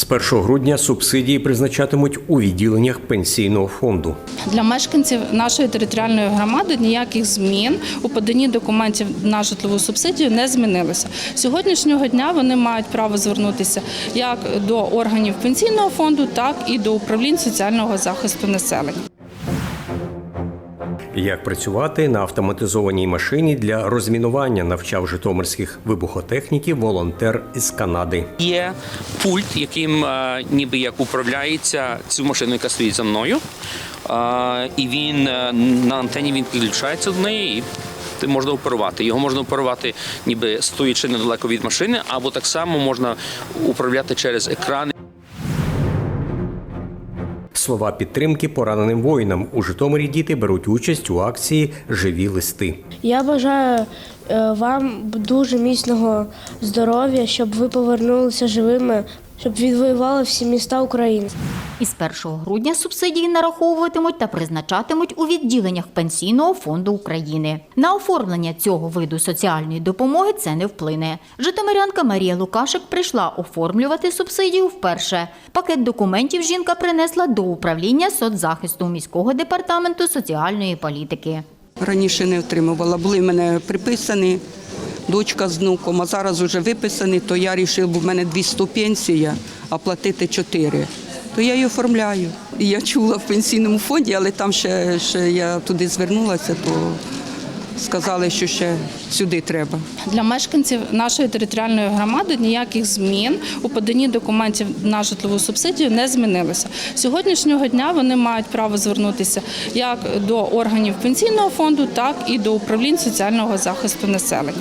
З 1 грудня субсидії призначатимуть у відділеннях пенсійного фонду. Для мешканців нашої територіальної громади ніяких змін у поданні документів на житлову субсидію не змінилося. Сьогоднішнього дня вони мають право звернутися як до органів пенсійного фонду, так і до управлінь соціального захисту населення. Як працювати на автоматизованій машині для розмінування навчав житомирських вибухотехніків волонтер із Канади. Є пульт, яким е, ніби як управляється цю машину, яка стоїть за мною. Е, і він е, на антені він підключається до неї і ти можна оперувати. Його можна оперувати, ніби стоячи недалеко від машини, або так само можна управляти через екрани. Слова підтримки пораненим воїнам у Житомирі діти беруть участь у акції Живі листи. Я бажаю е, вам дуже міцного здоров'я, щоб ви повернулися живими, щоб відвоювали всі міста України. Із 1 грудня субсидії нараховуватимуть та призначатимуть у відділеннях Пенсійного фонду України. На оформлення цього виду соціальної допомоги це не вплине. Житомирянка Марія Лукашик прийшла оформлювати субсидію вперше. Пакет документів жінка принесла до управління соцзахисту міського департаменту соціальної політики. Раніше не отримувала. Були в мене приписані, дочка з внуком, а зараз вже виписані, то я вирішила, бо в мене 200 пенсія, а платити 4. То я її оформляю. І я чула в пенсійному фонді, але там ще, ще я туди звернулася, то сказали, що ще сюди треба. Для мешканців нашої територіальної громади ніяких змін у поданні документів на житлову субсидію не змінилося. Сьогоднішнього дня вони мають право звернутися як до органів пенсійного фонду, так і до управлінь соціального захисту населення.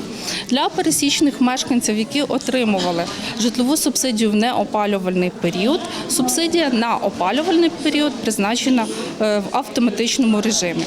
Для пересічних мешканців, які отримували житлову субсидію в неопалювальний період, субсидія на опалювальний період призначена е, в автоматичному режимі.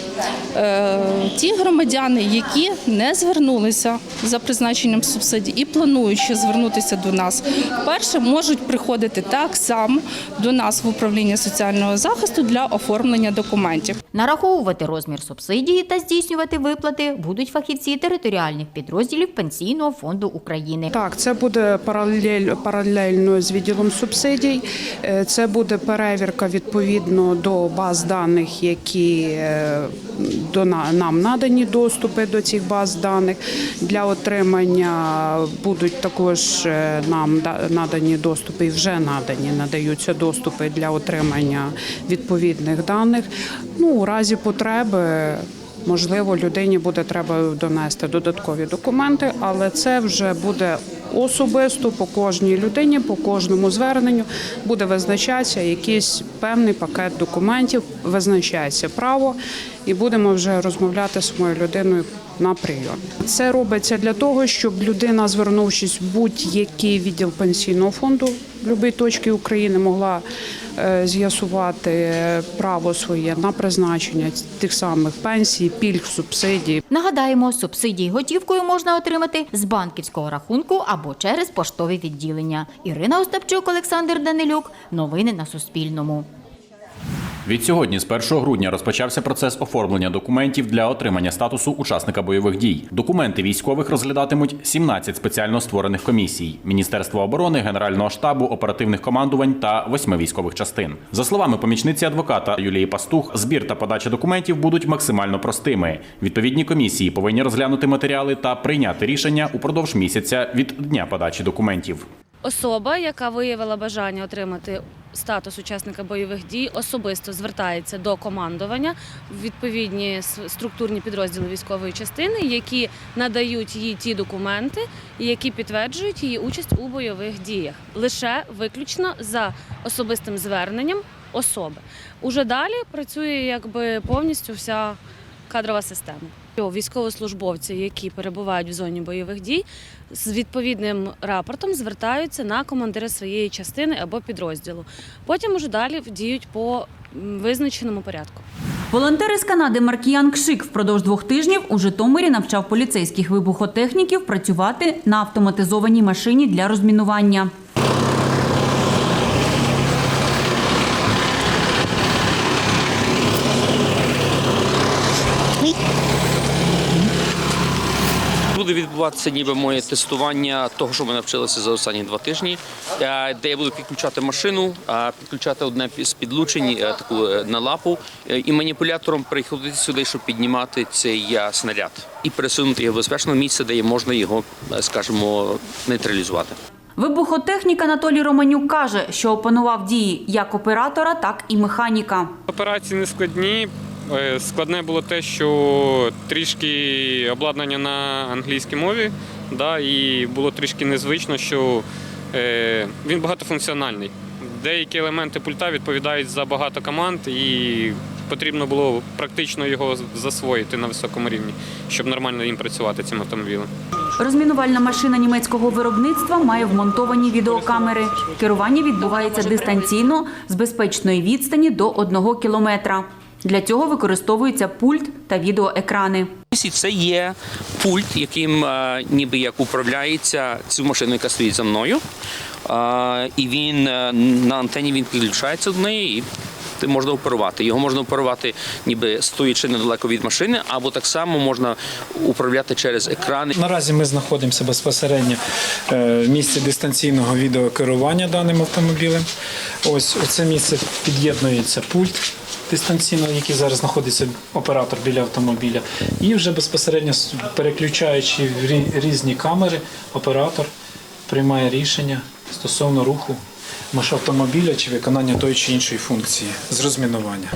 Е, Ті громадяни, які не звернулися за призначенням субсидій і планують ще звернутися до нас, вперше можуть приходити так само до нас в управління соціального захисту для оформлення документів. Нараховувати розмір субсидії та здійснювати виплати будуть фахівці територіальних підрозділів Пенсійного фонду України. Так, це буде паралель, паралельно з відділом субсидій. Е, Це буде перевірка відповідно до баз даних, які е, до на- нам надані доступи до цих баз даних. Для отримання будуть також е, нам да- надані доступи, і вже надані, надаються доступи для отримання відповідних даних. Ну, у разі потреби. Можливо, людині буде треба донести додаткові документи, але це вже буде особисто по кожній людині, по кожному зверненню буде визначатися якийсь певний пакет документів, визначається право, і будемо вже розмовляти з моєю людиною на прийом. Це робиться для того, щоб людина, звернувшись в будь-який відділ пенсійного фонду будь-якої точки України, могла е, з'ясувати е, право своє на призначення тих самих пенсій, пільг, субсидій. Нагадаємо, субсидії готівкою можна отримати з банківського рахунку або через поштові відділення. Ірина Остапчук, Олександр Данилюк. Новини на Суспільному. Відсьогодні, з 1 грудня, розпочався процес оформлення документів для отримання статусу учасника бойових дій. Документи військових розглядатимуть 17 спеціально створених комісій: Міністерства оборони, Генерального штабу, оперативних командувань та восьми військових частин. За словами помічниці адвоката Юлії Пастух, збір та подача документів будуть максимально простими. Відповідні комісії повинні розглянути матеріали та прийняти рішення упродовж місяця від дня подачі документів. Особа, яка виявила бажання отримати статус учасника бойових дій, особисто звертається до командування в відповідні структурні підрозділи військової частини, які надають їй ті документи, які підтверджують її участь у бойових діях, лише виключно за особистим зверненням особи. Уже далі працює якби повністю вся кадрова система. Військовослужбовці, які перебувають в зоні бойових дій, з відповідним рапортом звертаються на командира своєї частини або підрозділу. Потім уже далі діють по визначеному порядку. Волонтер із Канади Маркіян Кшик впродовж двох тижнів у Житомирі навчав поліцейських вибухотехніків працювати на автоматизованій машині для розмінування. Буде відбуватися ніби моє тестування того, що ми навчилися за останні два тижні, е, де я буду підключати машину, е, підключати одне з підлучень, е, таку на лапу, і маніпулятором приходити сюди, щоб піднімати цей снаряд і пересунути його в безпечне місце, де можна його, скажімо, нейтралізувати. Вибухотехнік Анатолій Романюк каже, що опанував дії як оператора, так і механіка. Операції не складні. Складне було те, що трішки обладнання на англійській мові, да, і було трішки незвично, що е, він багатофункціональний. Деякі елементи пульта відповідають за багато команд, і потрібно було практично його засвоїти на високому рівні, щоб нормально їм працювати цим автомобілем. Розмінувальна машина німецького виробництва має вмонтовані відеокамери. Керування відбувається дистанційно з безпечної відстані до одного кілометра. Для цього використовується пульт та відеоекрани. І це є пульт, яким е, ніби як управляється цю машину, яка стоїть за мною. Е, і він е, на антені він підключається до неї і ти можна оперувати. Його можна оперувати, ніби стоячи недалеко від машини, або так само можна управляти через екрани. Наразі ми знаходимося безпосередньо в місці дистанційного відеокерування даним автомобілем. Ось у це місце під'єднується пульт дистанційно, який зараз знаходиться оператор біля автомобіля. І вже безпосередньо переключаючи в різні камери, оператор приймає рішення стосовно руху маш- автомобіля чи виконання тої чи іншої функції з розмінування.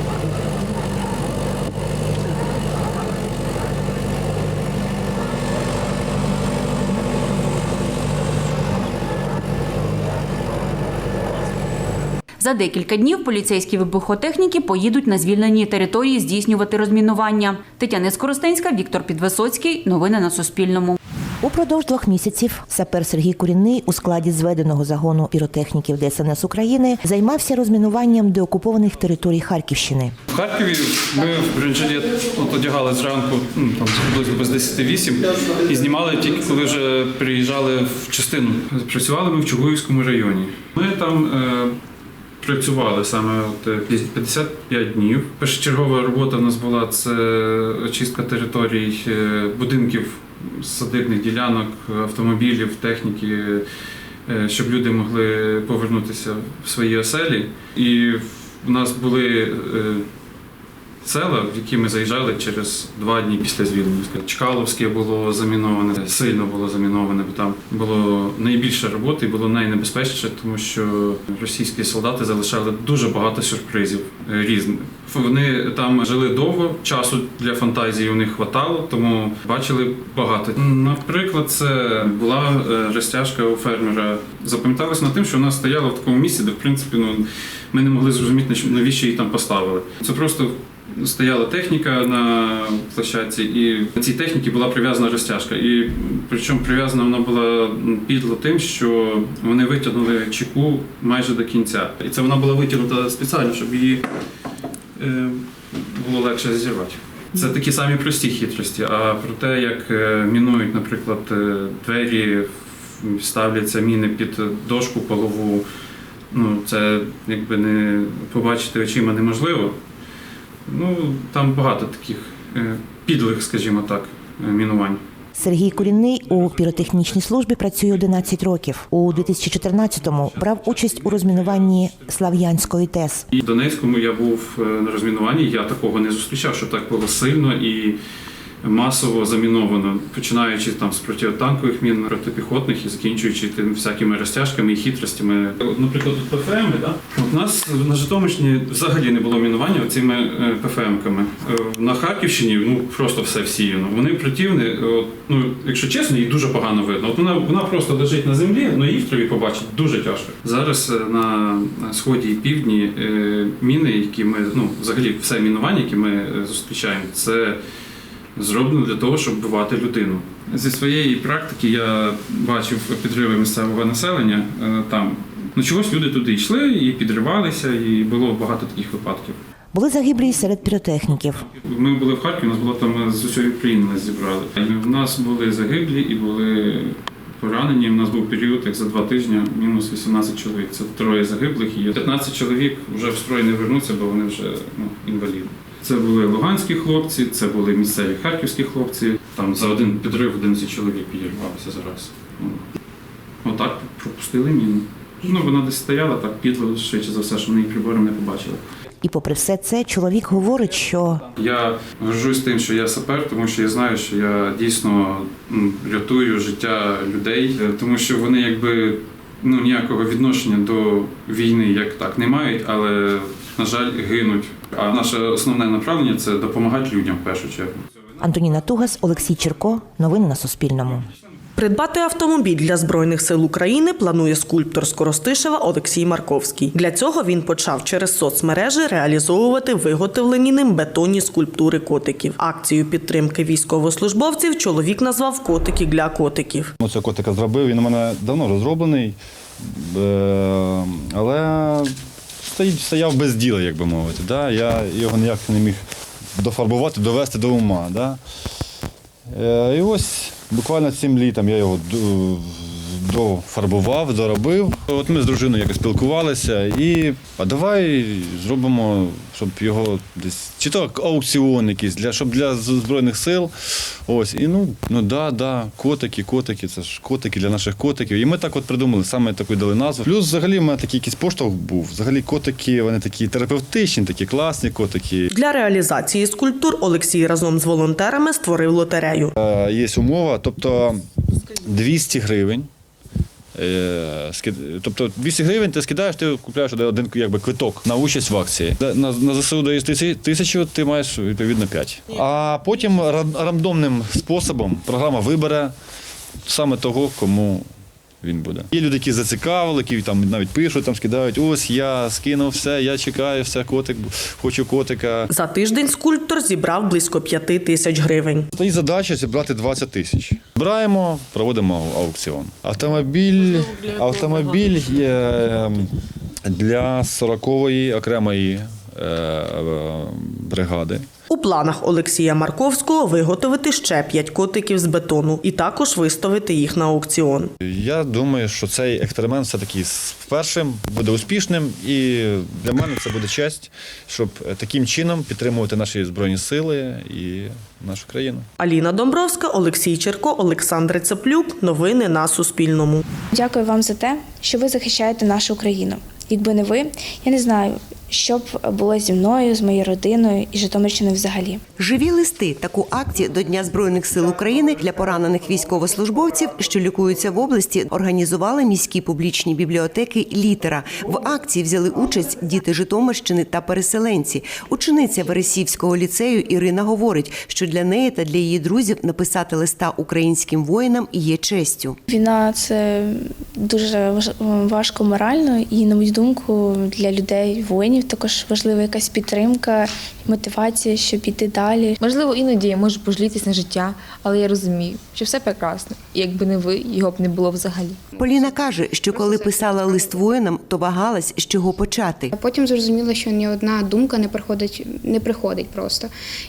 За декілька днів поліцейські вибухотехніки поїдуть на звільнені території здійснювати розмінування. Тетяна Скоростенська, Віктор Підвисоцький. Новини на Суспільному. Упродовж двох місяців сапер Сергій Курінний у складі зведеного загону піротехніків ДСНС України займався розмінуванням деокупованих територій Харківщини. В Харкові ми в бронежилет одягали зранку, ну, там близько без 10-8, і знімали тільки коли вже приїжджали в частину. Працювали ми в Чугуївському районі. Ми там е, працювали саме от, е, 55 днів. Першочергова робота в нас була це очистка територій е, будинків, садибних ділянок, автомобілів, техніки. е, Щоб люди могли повернутися в свої оселі. І в нас були е, села, в які ми заїжджали через два дні після звільнення. Чкаловське було заміноване, сильно було заміноване, бо там було найбільше роботи і було найнебезпечніше, тому що російські солдати залишали дуже багато сюрпризів різних. Вони там жили довго, часу для фантазії у них хватало, тому бачили багато. Наприклад, це була е, розтяжка у фермера. Запам'яталося на тим, що вона стояла в такому місці, де в принципі ну ми не могли зрозуміти, навіщо її там поставили. Це просто стояла техніка на площадці, і на цій техніці була прив'язана розтяжка. І причому прив'язана вона була підло тим, що вони витягнули чеку майже до кінця. І це вона була витягнута спеціально, щоб її е, було легше зірвати. Це такі самі прості хитрості. А про те, як е, мінують, наприклад, е, двері, ставляться міни під дошку полову, ну це якби не побачити очима неможливо. Ну, там багато таких е, підлих, скажімо так, е, мінувань. Сергій Курінний у піротехнічній службі працює 11 років. У 2014-му брав участь у розмінуванні Слав'янської ТЕС. І в Донецькому я був е, на розмінуванні, я такого не зустрічав, що так було сильно і масово заміновано, починаючи там з протитанкових мін, протипіхотних і закінчуючи тим всякими розтяжками і хитростями. Наприклад, тут ПФМ, да? У нас на Житомирщині взагалі не було мінування цими ПФМ-ками. Е, На Харківщині ну просто все всіяно. Вони противні. От, ну, якщо чесно, їх дуже погано видно. От вона, вона просто лежить на землі, але її в траві побачити дуже тяжко. Зараз е, на сході і півдні е, міни, які ми ну взагалі все мінування, яке ми е, зустрічаємо, це зроблено для того, щоб вбивати людину. Зі своєї практики я бачив підриви місцевого населення е, там. Ну чогось люди туди йшли і підривалися, і було багато таких випадків. Були загиблі серед піротехніків. Ми були в Харкові, нас було там з усієї України нас зібрали. І в нас були загиблі і були поранені. У нас був період, як за два тижні, мінус 18 чоловік. Це троє загиблих і 15 чоловік вже в строй не вернуться, бо вони вже ну, інваліди. Це були луганські хлопці, це були місцеві харківські хлопці. Там за один підрив 11 чоловік підірвалося зараз. Ну, Отак пропустили міну. Ну, вона десь стояла так підло, швидше за все, що вони її прибором не побачили. І попри все це, чоловік говорить, що Я горжусь тим, що я сапер, тому що я знаю, що я дійсно рятую життя людей, е, тому що вони якби ну ніякого відношення до війни як так не мають, але на жаль гинуть. А наше основне направлення це допомагати людям в першу чергу. Антоніна Тугас, Олексій Черко. Новини на Суспільному. Придбати автомобіль для збройних сил України планує скульптор з Коростишева Олексій Марковський. Для цього він почав через соцмережі реалізовувати виготовлені ним бетонні скульптури котиків. Акцію підтримки військовослужбовців чоловік назвав Котики для котиків. Оце котика зробив, він у мене давно розроблений, е, але стоїть, стояв без діла, як би мовити. Да? Я його ніяк не міг дофарбувати, довести до ума. Да? Е, І ось буквально цим літом я його дофарбував, доробив. От ми з дружиною якось спілкувалися і а давай зробимо, щоб його десь чи то аукціон якийсь, для, щоб для Збройних сил. Ось, і ну, ну да, да, котики, котики, це ж котики для наших котиків. І ми так от придумали, саме таку дали назву. Плюс взагалі в мене такий якийсь поштовх був. Взагалі котики, вони такі терапевтичні, такі класні котики. Для реалізації скульптур Олексій разом з волонтерами створив лотерею. Е, Є умова, тобто 200 гривень. Е, Тобто 200 гривень ти скидаєш, ти купляєш один якби, квиток на участь в акції. На, на ЗСУ даєш тисячу, ти маєш відповідно 5. А потім рандомним способом програма вибере саме того, кому він буде. Є люди, які зацікавили, які там навіть пишуть, там скидають, ось я скинув все, я чекаю, все, котик, хочу котика. За тиждень скульптор зібрав близько п'яти тисяч гривень. Стоїть задача зібрати 20 тисяч. Збираємо, проводимо аукціон. Автомобіль, автомобіль є ем, для 40-ї окремої е, е, бригади. Планах Олексія Марковського виготовити ще п'ять котиків з бетону і також виставити їх на аукціон. Я думаю, що цей експеримент все-таки з першим буде успішним, і для мене це буде честь, щоб таким чином підтримувати наші збройні сили і нашу країну. Аліна Домбровська, Олексій Черко, Олександр Цеплюк. Новини на Суспільному. Дякую вам за те, що ви захищаєте нашу країну. Якби не ви, я не знаю, що б було зі мною, з моєю родиною і Житомирщиною взагалі. Живі листи таку акцію до Дня збройних сил України для поранених військовослужбовців, що лікуються в області, організували міські публічні бібліотеки Літера. В акції взяли участь діти Житомирщини та переселенці. Учениця Вересівського ліцею Ірина говорить, що для неї та для її друзів написати листа українським воїнам є честю. Війна це дуже важ- важко морально, і на мою думку, для людей, воїнів також важлива якась підтримка, мотивація, щоб іти далі. Можливо, іноді я можу пожалітись на життя, але я розумію, що все прекрасно. І якби не ви, його б не було взагалі. Поліна каже, що коли писала лист воїнам, то вагалась, з чого почати. А Потім зрозуміла, що ні одна думка не приходить, не приходить просто.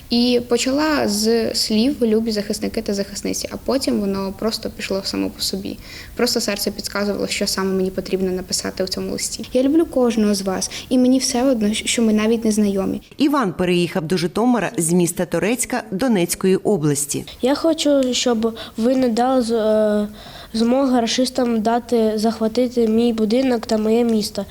І почала з слів любі захисники та захисниці, а потім воно просто пішло само по собі. Просто серце підказувало, що саме мені потрібно написати у цьому листі. Я люблю кожного з вас, і мені все одно, що ми навіть не знайомі. Іван переїхав до Житомира з міста Торецька Донецької області. Я хочу, щоб ви не дали е, змоги рашистам дати захватити мій будинок та моє місто.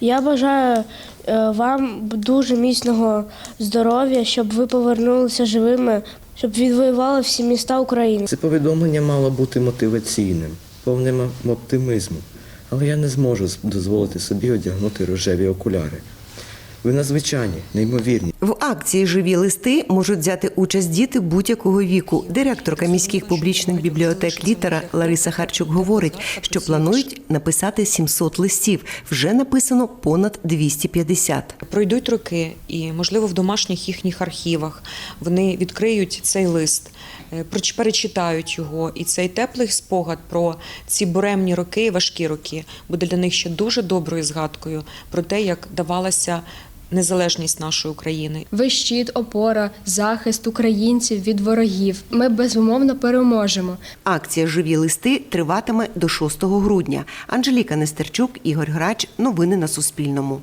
Я бажаю е, вам дуже міцного здоров'я, щоб ви повернулися живими, щоб відвоювали всі міста України. Це повідомлення мало бути мотиваційним, повним оптимізму, але я не зможу дозволити собі одягнути рожеві окуляри. Ви надзвичайні, неймовірні. В акції Живі листи можуть взяти участь діти будь-якого віку. Директорка міських публічних бібліотек літера Лариса Харчук говорить, що планують написати 700 листів. Вже написано понад 250. Пройдуть роки, і можливо в домашніх їхніх архівах вони відкриють цей лист, е, перечитають його, і цей теплий спогад про ці буремні роки, важкі роки, буде для них ще дуже доброю згадкою про те, як давалася незалежність нашої України. Ви щит, опора, захист українців від ворогів. Ми безумовно переможемо. Акція Живі листи триватиме до 6 грудня. Анжеліка Нестерчук, Ігор Грач. Новини на Суспільному.